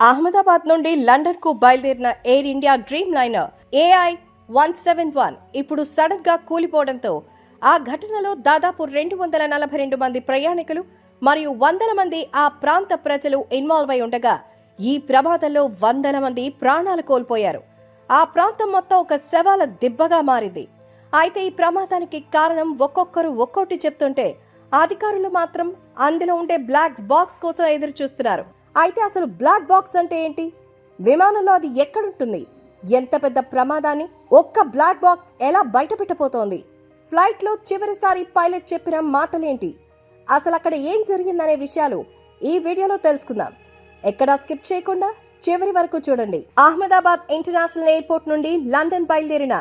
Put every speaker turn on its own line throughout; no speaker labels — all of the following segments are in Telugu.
అహ్మదాబాద్ నుండి లండన్కు బయలుదేరిన Air India Dreamliner AI one seven one ఇప్పుడు సడన్గా కూలిపోవడంతో ఆ ఘటనలో దాదాపు రెండు వందల నలభై రెండు మంది ప్రయాణికులు మరియు వందల మంది ఆ ప్రాంత ప్రజలు ఇన్వాల్వ్ అయి ఉండగా ఈ ప్రమాదంలో వందల మంది ప్రాణాలు కోల్పోయారు. ఆ ప్రాంతం మొత్తం ఒక శవాల దిబ్బగా మారింది. అయితే ఈ ప్రమాదానికి కారణం ఒక్కొక్కరు ఒక్కోటి చెప్తుంటే అధికారులు మాత్రం అందులో ఉండే బ్లాక్ బాక్స్ కోసం ఎదురు చూస్తున్నారు అయితే అసలు బ్లాక్ బాక్స్ అంటే ఏంటి? విమానంలో అది ఎక్కడుంటుంది? ఎంత పెద్ద ప్రమాదాన్ని ఒక్క బ్లాక్ బాక్స్ ఎలా బయటపెట్టబోతోంది? ఫ్లైట్లో చివరిసారి పైలట్ చెప్పిన మాటలేంటి? అసలు అక్కడ ఏం జరిగిందనే విషయాలు ఈ వీడియోలో తెలుసుకుందాం. ఎక్కడా స్కిప్ చేయకుండా చివరి వరకు చూడండి. అహ్మదాబాద్ ఇంటర్నేషనల్ ఎయిర్పోర్ట్ నుండి లండన్ బయలుదేరిన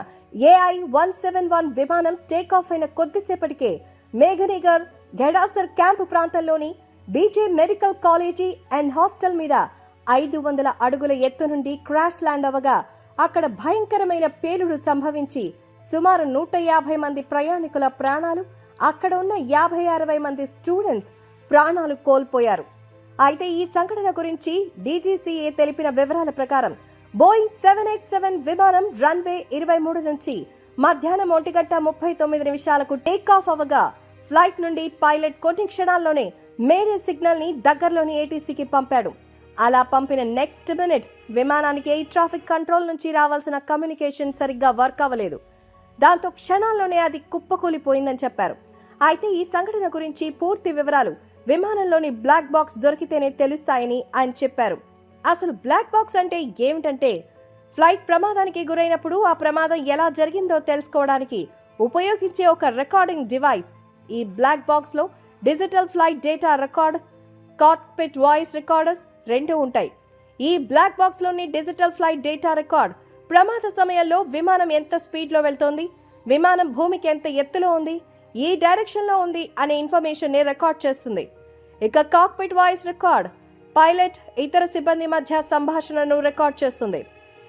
ఏఐ వన్ సెవెన్ వన్ విమానం టేక్ ఆఫ్ అయిన కొద్దిసేపటికే మేఘనిగర్ గెడాసర్ క్యాంపు ప్రాంతంలోని BJ medical college and hostel మీద ఐదు వందల అడుగుల ఎత్తు నుండి క్రాష్ ల్యాండ్ అవ్వగా అక్కడ భయంకరమైన పేలుడు సంభవించి సుమారు నూట యాభై మంది ప్రయాణికుల ప్రాణాలు అక్కడ ఉన్న యాభై అరవై మంది స్టూడెంట్స్ ప్రాణాలు కోల్పోయారు. అయితే ఈ సంఘటన గురించి డీజీసీఏ తెలిపిన వివరాల ప్రకారం బోయింగ్ సెవెన్ ఎయిట్ సెవెన్ విమానం రన్వే ఇరవై మూడు నుంచి మధ్యాహ్నం ఒంటి గంట ముప్పై తొమ్మిది నిమిషాలకు టేక్ ఆఫ్ అవ్వగా ఫ్లైట్ నుండి పైలట్ కొన్ని క్షణాల్లోనే మేడే సిగ్నల్ని దగ్గరలోని ఏటీసీకి పంపాడు. అలా పంపిన నెక్స్ట్ మినిట్ విమానానికి ఎయిర్ ట్రాఫిక్ కంట్రోల్ నుంచి రావాల్సిన కమ్యూనికేషన్ సరిగ్గా వర్క్ అవ్వలేదు. దాంతో క్షణాల్లోనే అది కుప్పకూలిపోయిందని చెప్పారు. అయితే ఈ సంఘటన గురించి పూర్తి వివరాలు విమానంలోని బ్లాక్ బాక్స్ దొరికితేనే తెలుస్తాయని ఆయన చెప్పారు. అసలు బ్లాక్ బాక్స్ అంటే ఏమిటంటే ఫ్లైట్ ప్రమాదానికి గురైనప్పుడు ఆ ప్రమాదం ఎలా జరిగిందో తెలుసుకోవడానికి ఉపయోగించే ఒక రికార్డింగ్ డివైస్. ఈ బ్లాక్ బాక్స్లో digital flight data record cockpit voice recorders రెండు ఉంటాయి. ఈ బ్లాక్ బాక్స్లోని డిజిటల్ ఫ్లైట్ డేటా రికార్డ్ ప్రమాద సమయంలో విమానం ఎంత స్పీడ్లో వెళ్తోంది విమానం భూమికి ఎంత ఎత్తులో ఉంది ఈ డైరెక్షన్లో ఉంది అనే ఇన్ఫర్మేషన్ని రికార్డ్ చేస్తుంది. ఇక కాక్పిట్ వాయిస్ రికార్డ్ పైలట్ ఇతర సిబ్బంది మధ్య సంభాషణను రికార్డ్ చేస్తుంది.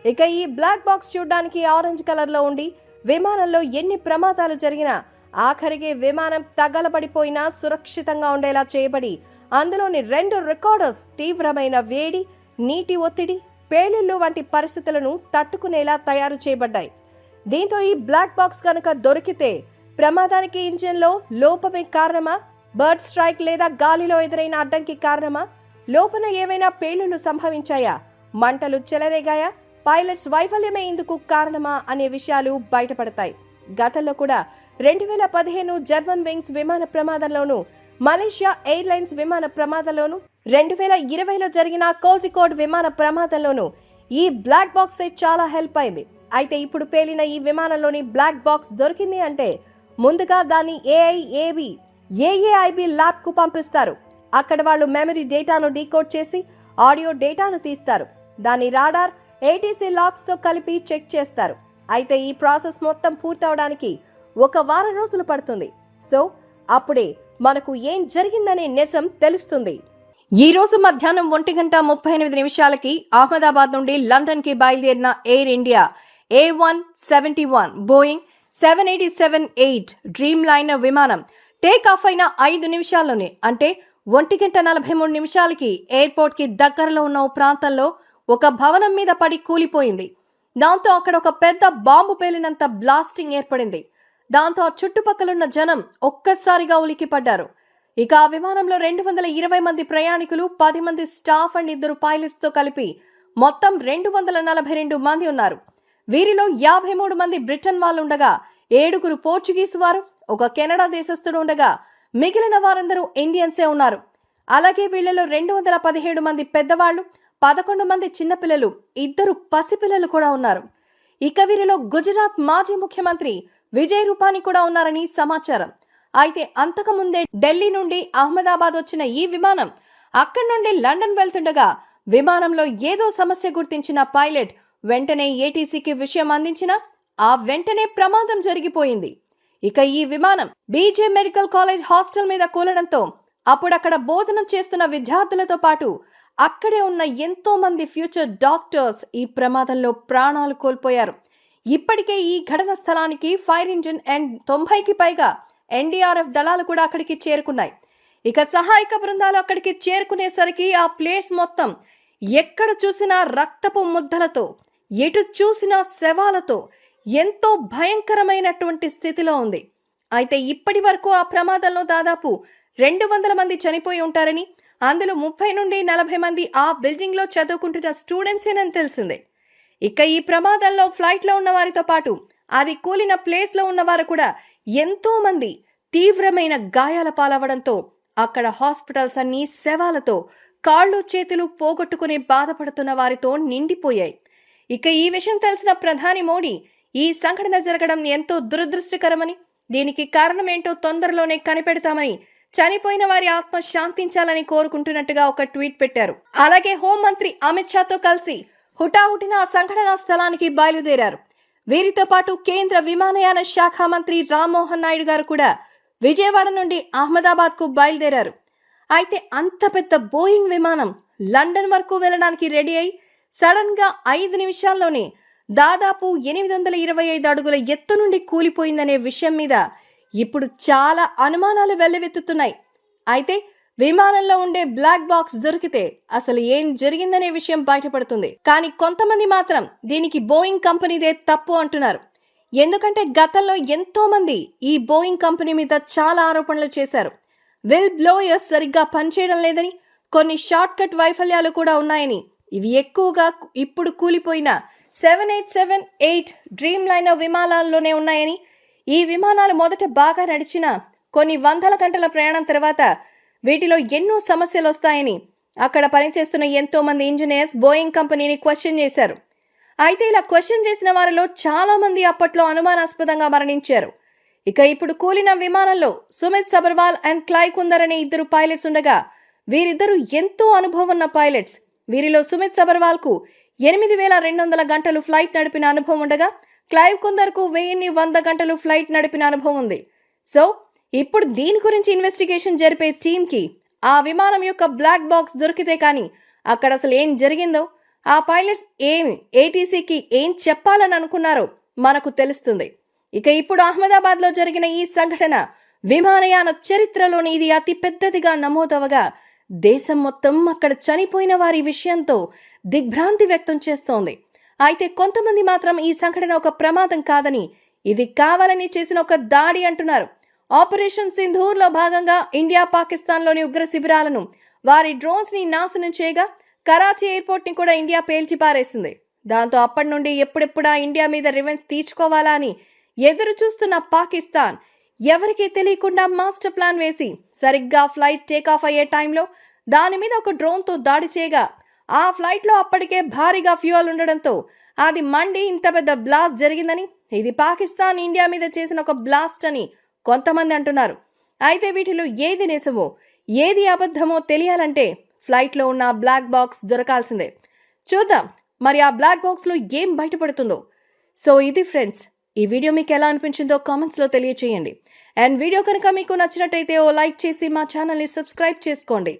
ఇక ఈ బ్లాక్ బాక్స్ చూడడానికి ఆరెంజ్ కలర్లో ఉండి విమానంలో ఎన్ని ప్రమాదాలు జరిగినా ఆఖరికి విమానం తగలబడిపోయినా సురక్షితంగా ఉండేలా చేయబడి అందులోని రెండు రికార్డర్స్ తీవ్రమైన వేడి నీటి ఒత్తిడి పేలుళ్ళు వంటి పరిస్థితులను తట్టుకునేలా తయారు చేయబడ్డాయి. దీంతో ఈ బ్లాక్ బాక్స్ కనుక దొరికితే ప్రమాదానికి ఇంజిన్లో లోపమే కారణమా? బర్డ్ స్ట్రైక్ లేదా గాలిలో ఎదురైన అడ్డంకి కారణమా? లోపల ఏవైనా పేలుళ్ళు సంభవించాయా? మంటలు చెలరేగాయా? పైలట్స్ వైఫల్యమే ఇందుకు కారణమా? అనే విషయాలు బయటపడతాయి. గతంలో కూడా రెండు వేల పదిహేను జర్మన్ వింగ్స్ విమాన ప్రమాదంలోనూ మలేషియా ఎయిర్లైన్స్ విమాన ప్రమాదంలోనూ రెండు వేల ఇరవైలో జరిగిన కోజికోడ్ విమాన ప్రమాదంలోనూ ఈ బ్లాక్ బాక్స్ చాలా హెల్ప్ అయింది. అయితే ఇప్పుడు పేలిన ఈ విమానంలోని బ్లాక్ బాక్స్ దొరికింది అంటే ముందుగా దాన్ని ఏఐఏబి ఏఏఐబి ల్యాబ్కు పంపిస్తారు. అక్కడ వాళ్ళు మెమరీ డేటాను డీకోడ్ చేసి ఆడియో డేటాను తీస్తారు. దాని రాడార్ ఏటీసీ లాక్స్తో కలిపి చెక్ చేస్తారు. అయితే ఈ ప్రాసెస్ మొత్తం పూర్తవడానికి ఒక వారం రోజులు పడుతుంది. సో అప్పుడే మనకు ఏం జరిగిందనే నిజం తెలుస్తుంది. ఈ రోజు మధ్యాహ్నం ఒంటి గంట ముప్పై ఎనిమిది నిమిషాలకి అహ్మదాబాద్ నుండి లండన్కి బయలుదేరిన Air India A one seventy one Boeing seven eighty seven eight Dreamliner విమానం టేక్ ఆఫ్ అయిన ఐదు నిమిషాల్లోనే అంటే ఒంటి గంట నలభై మూడు నిమిషాలకి ఎయిర్పోర్ట్కి దగ్గరలో ఉన్న ఓ ప్రాంతంలో ఒక భవనం మీద పడి కూలిపోయింది. దాంతో అక్కడ ఒక పెద్ద బాంబు పేలినంత బ్లాస్టింగ్ ఏర్పడింది. దాంతో ఆ చుట్టుపక్కలున్న జనం ఒక్కసారిగా ఉలికిపడ్డారు ఇక ఆ విమానంలో రెండు వందల ఇరవై మంది ప్రయాణికులు పది మంది స్టాఫ్ అండ్ ఇద్దరు పైలట్స్తో కలిపి మొత్తం రెండు వందల నలభై రెండు మంది ఉన్నారు. వీరిలో యాభై మూడు మంది బ్రిటన్ వాళ్ళు ఉండగా ఏడుగురు పోర్చుగీస్ వారు ఒక కెనడా దేశస్థుడు ఉండగా మిగిలిన వారందరూ ఇండియన్సే ఉన్నారు. అలాగే వీళ్ళలో రెండు వందల పదిహేడు మంది పెద్దవాళ్ళు పదకొండు మంది చిన్నపిల్లలు ఇద్దరు పసిపిల్లలు కూడా ఉన్నారు. ఇక వీరిలో గుజరాత్ మాజీ ముఖ్యమంత్రి విజయ్ రూపాని కూడా ఉన్నారని సమాచారం. అయితే అంతకుముందే ఢిల్లీ నుండి అహ్మదాబాద్ వచ్చిన ఈ విమానం అక్కడి నుండి లండన్ వెళ్తుండగా విమానంలో ఏదో సమస్య గుర్తించిన పైలట్ వెంటనే ఏటీసీకి విషయం అందించిన ఆ వెంటనే ప్రమాదం జరిగిపోయింది. ఇక ఈ విమానం బీజే మెడికల్ కాలేజ్ హాస్టల్ మీద కూలడంతో అప్పుడక్కడ బోధన చేస్తున్న విద్యార్థులతో పాటు అక్కడే ఉన్న ఎంతో మంది ఫ్యూచర్ డాక్టర్స్ ఈ ప్రమాదంలో ప్రాణాలు కోల్పోయారు. ఇప్పటికే ఈ ఘటన స్థలానికి ఫైర్ ఇంజిన్ అండ్ తొంభైకి పైగా ఎన్డీఆర్ఎఫ్ దళాలు కూడా అక్కడికి చేరుకున్నాయి. ఇక సహాయక బృందాలు అక్కడికి చేరుకునేసరికి ఆ ప్లేస్ మొత్తం ఎక్కడ చూసినా రక్తపు ముద్దలతో ఎటు చూసినా శవాలతో ఎంతో భయంకరమైనటువంటి స్థితిలో ఉంది. అయితే ఇప్పటి వరకు ఆ ప్రమాదంలో దాదాపు రెండు వందల మంది చనిపోయి ఉంటారని అందులో ముప్పై నుండి నలభై మంది ఆ బిల్డింగ్లో చదువుకుంటున్న స్టూడెంట్సేనని తెలిసిందే. ఇక ఈ ప్రమాదంలో ఫ్లైట్లో ఉన్న వారితో పాటు అది కూలిన ప్లేస్లో ఉన్నవారు కూడా ఎంతో మంది తీవ్రమైన గాయాల పాలవడంతో అక్కడ హాస్పిటల్స్ అన్నీ శవాలతో కాళ్ళు చేతులు పోగొట్టుకుని బాధపడుతున్న వారితో నిండిపోయాయి. ఇక ఈ విషయం తెలిసిన ప్రధాని మోడీ ఈ సంఘటన జరగడం ఎంతో దురదృష్టకరమని దీనికి కారణమేంటో తొందరలోనే కనిపెడతామని చనిపోయిన వారి ఆత్మ శాంతించాలని కోరుకుంటున్నట్టుగా ఒక ట్వీట్ పెట్టారు. అలాగే హోంమంత్రి అమిత్ షాతో కలిసి హుటాహుటిన సంఘటనా స్థలానికి బయలుదేరారు. వీరితో పాటు కేంద్ర విమానయాన శాఖ మంత్రి రామ్మోహన్ నాయుడు గారు కూడా విజయవాడ నుండి అహ్మదాబాద్కు బయలుదేరారు. అయితే అంత పెద్ద బోయింగ్ విమానం లండన్ వరకు వెళ్ళడానికి రెడీ అయి సడన్గా ఐదు నిమిషాల్లోనే దాదాపు ఎనిమిది వందల ఇరవై ఐదు అడుగుల ఎత్తు నుండి కూలిపోయిందనే విషయం మీద ఇప్పుడు చాలా అనుమానాలు వెల్లవెత్తుతున్నాయి. అయితే విమానంలో ఉండే బ్లాక్ బాక్స్ దొరికితే అసలు ఏం జరిగిందనే విషయం బయటపడుతుంది. కానీ కొంతమంది మాత్రం దీనికి బోయింగ్ కంపెనీదే తప్పు అంటున్నారు. ఎందుకంటే గతంలో ఎంతో మంది ఈ బోయింగ్ కంపెనీ మీద చాలా ఆరోపణలు చేశారు. విల్ బ్లోయర్స్ సరిగ్గా పనిచేయడం లేదని కొన్ని షార్ట్ కట్ వైఫల్యాలు కూడా ఉన్నాయని ఇవి ఎక్కువగా ఇప్పుడు కూలిపోయిన seven eight seven eight Dreamliner విమానాల్లోనే ఉన్నాయని ఈ విమానాలు మొదట బాగా నడిచిన కొన్ని వందల గంటల ప్రయాణం తర్వాత వీటిలో ఎన్నో సమస్యలు వస్తాయని అక్కడ పనిచేస్తున్న ఎంతో మంది ఇంజనీర్స్ బోయింగ్ కంపెనీని క్వశ్చన్ చేశారు. అయితే ఇలా క్వశ్చన్ చేసిన వారిలో చాలా మంది అప్పట్లో అనుమానాస్పదంగా మరణించారు. ఇక ఇప్పుడు కూలిన విమానంలో సుమిత్ సబర్వాల్ అండ్ క్లై కుందర్ అనే ఇద్దరు పైలట్స్ ఉండగా వీరిద్దరూ ఎంతో అనుభవం ఉన్న పైలట్స్. వీరిలో సుమిత్ సబర్వాల్కు ఎనిమిది వేల రెండు వందల గంటలు ఫ్లైట్ నడిపిన అనుభవం ఉండగా క్లైవ్ కుందర్కు వెయ్యిన్ని వంద గంటలు ఫ్లైట్ నడిపిన అనుభవం ఉంది. సో ఇప్పుడు దీని గురించి ఇన్వెస్టిగేషన్ జరిపే టీంకి ఆ విమానం యొక్క బ్లాక్ బాక్స్ దొరికితే కానీ అక్కడ అసలు ఏం జరిగిందో ఆ పైలట్స్ ఏమి ఏటీసీకి ఏం చెప్పాలని అనుకున్నారో మనకు తెలుస్తుంది. ఇక ఇప్పుడు అహ్మదాబాద్లో జరిగిన ఈ సంఘటన విమానయాన చరిత్రలోని ఇది అతి పెద్దదిగా నమోదవగా దేశం మొత్తం అక్కడ చనిపోయిన వారి విషయంతో దిగ్భ్రాంతి వ్యక్తం చేస్తోంది. అయితే కొంతమంది మాత్రం ఈ సంఘటన ఒక ప్రమాదం కాదని ఇది కావాలని చేసిన ఒక దాడి అంటున్నారు. ఆపరేషన్ సింధూర్లో భాగంగా ఇండియా పాకిస్తాన్లోని ఉగ్ర శిబిరాలను వారి డ్రోన్స్ని నాశనం చేయగా కరాచీ ఎయిర్పోర్ట్ని కూడా ఇండియా పేల్చిపారేసింది. దాంతో అప్పటి నుండి ఎప్పుడెప్పుడా ఇండియా మీద రివెంజ్ తీర్చుకోవాలా అని ఎదురు చూస్తున్న పాకిస్తాన్ ఎవరికీ తెలియకుండా మాస్టర్ ప్లాన్ వేసి సరిగ్గా ఫ్లైట్ టేక్ ఆఫ్ అయ్యే టైంలో దాని మీద ఒక డ్రోన్తో దాడి చేయగా ఆ ఫ్లైట్లో అప్పటికే భారీగా ఫ్యూయల్ ఉండడంతో అది మండి ఇంత పెద్ద బ్లాస్ట్ జరిగిందని ఇది పాకిస్తాన్ ఇండియా మీద చేసిన ఒక బ్లాస్ట్ అని కొంతమంది అంటున్నారు. అయితే వీటిలో ఏది నిజమో ఏది అబద్ధమో తెలియాలంటే ఫ్లైట్లో ఉన్న బ్లాక్ బాక్స్ దొరకాల్సిందే. చూద్దాం మరి ఆ బ్లాక్ బాక్స్లో ఏం బయటపడుతుందో. సో ఇది ఫ్రెండ్స్ ఈ వీడియో మీకు ఎలా అనిపించిందో కామెంట్స్లో తెలియచేయండి. అండ్ వీడియో కనుక మీకు నచ్చినట్టయితే ఓ లైక్ చేసి మా ఛానల్ని సబ్స్క్రైబ్ చేసుకోండి.